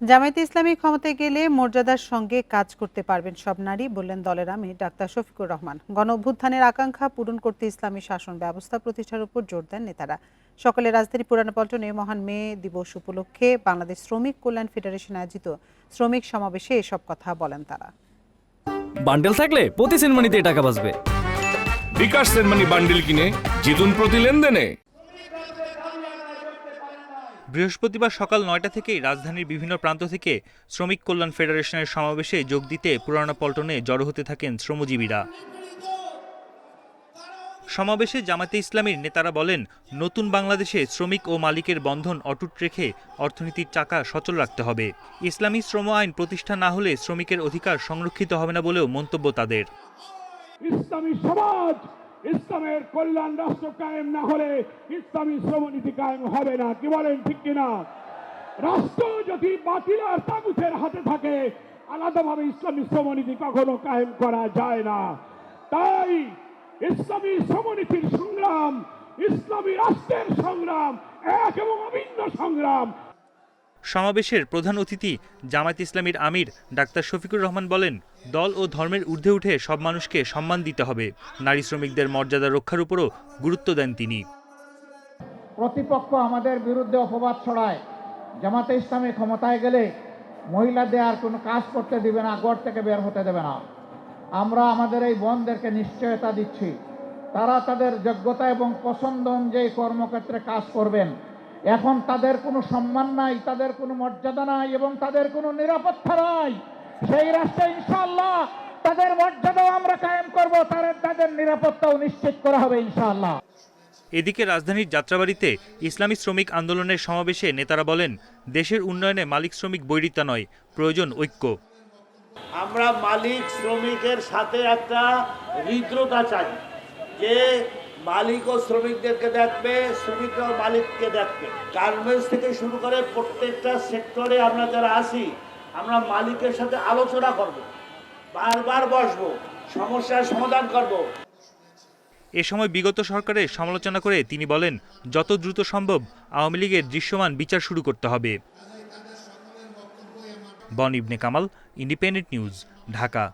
জামায়াতে ইসলামী ক্ষমতায় গেলে মর্যাদার সঙ্গে কাজ করতে পারবেন সব নারী বললেন দলের আমি ডাক্তার শফিকুর রহমান। গণ অভ্যুত্থানের আকাঙ্ক্ষা পূরণ করতে ইসলামী শাসন ব্যবস্থা প্রতিষ্ঠার উপর জোর দেন নেতারা। সকালে রাজধানী পুরানো পল্টনে মহান মে দিবস উপলক্ষে বাংলাদেশ শ্রমিক কল্যাণ ফেডারেশন আয়োজিত শ্রমিক সমাবেশে এসব কথা বলেন তারা। বান্ডেল থাকলে প্রতি সেনমানিতে টাকা বাঁচবে। বিকাশ সেনমানি বান্ডিল কিনে জিতুন প্রতি লেনদেনে। বৃহস্পতিবার সকাল নয়টা থেকেই রাজধানীর বিভিন্ন প্রান্ত থেকে শ্রমিক কল্যাণ ফেডারেশনের সমাবেশে যোগ দিতে পুরানা পল্টনে জড়ো হতে থাকেন শ্রমজীবীরা। সমাবেশে জামাতে ইসলামীর নেতারা বলেন, নতুন বাংলাদেশে শ্রমিক ও মালিকের বন্ধন অটুট রেখে অর্থনীতির চাকা সচল রাখতে হবে। ইসলামী শ্রম আইন প্রতিষ্ঠা না হলে শ্রমিকের অধিকার সংরক্ষিত হবে না বলেও মন্তব্য তাদের। ইসলামী সমাজ ইসলামের কল্যাণ রাষ্ট্র কায়েম না হলে ইসলামী শ্রমনীতি কায়েম হবে না। কি বলেন ঠিক কিনা? রাষ্ট্র যদি বাতিল আর তাগুতের হাতে থাকে, আলাদাভাবে ইসলামী শ্রমনীতি কখনো কায়েম করা যায় না। তাই ইসলামী শ্রমনীতির সংগ্রাম, ইসলামী রাষ্ট্রের সংগ্রাম, এক এবং অভিন্ন সংগ্রাম সমাবেশের প্রধান অতিথি জামায়াত ইসলামীর আমির ডাক্তার শফিকুর রহমান বলেন, দল ও ধর্মের ঊর্ধ্বে উঠে সব মানুষকে সম্মান দিতে হবে। নারী শ্রমিকদের মর্যাদা রক্ষার উপরও গুরুত্ব দেন তিনি। প্রতিপক্ষ আমাদের বিরুদ্ধে অপবাদ ছড়ায়। জামাতে ইসলামী ক্ষমতায় গেলে মহিলাদের আর কোনো কাজ করতে দিবে না গড় থেকে বের হতে দেবে না। আমরা আমাদের এই বোনদেরকে নিশ্চয়তা দিচ্ছি। তারা তাদের যোগ্যতা এবং পছন্দ অনুযায়ী কর্মক্ষেত্রে কাজ করবেন। এখন তাদের কোনো সম্মান নাই তাদের কোনো মর্যাদা নাই এবং তাদের কোনো নিরাপত্তা নাই। সেই রাষ্ট্রে ইনশাল্লাহ তাদের মর্যাদাও আমরা কায়েম করব তাদের তাদের নিরাপত্তাও নিশ্চিত করা হবে ইনশাল্লাহ এদিকে রাজধানীর যাত্রাবাড়িতে ইসলামী শ্রমিক আন্দোলনের সমাবেশে নেতারা বলেন দেশের উন্নয়নে মালিক শ্রমিক বৈরিতা নয় প্রয়োজন ঐক্য। আমরা মালিক শ্রমিকের সাথে একটা হৃদ্রতা চাই যে মালিক ও শ্রমিকদেরকে দেখবে শ্রমিকরাও মালিককে দেখবে। গার্মেন্টস থেকে শুরু করে প্রত্যেকটা সেক্টরে আমরা যারা আছি, আমরা মালিকের সাথে আলোচনা করব, বারবার বসবো, সমস্যার সমাধান করব। এ সময় বিগত সরকারের সমালোচনা করে তিনি বলেন, যত দ্রুত সম্ভব আওয়ামী লীগের দৃশ্যমান বিচার শুরু করতে হবে। বন ইবনে কামাল, ইন্ডিপেন্ডেন্ট নিউজ, ঢাকা।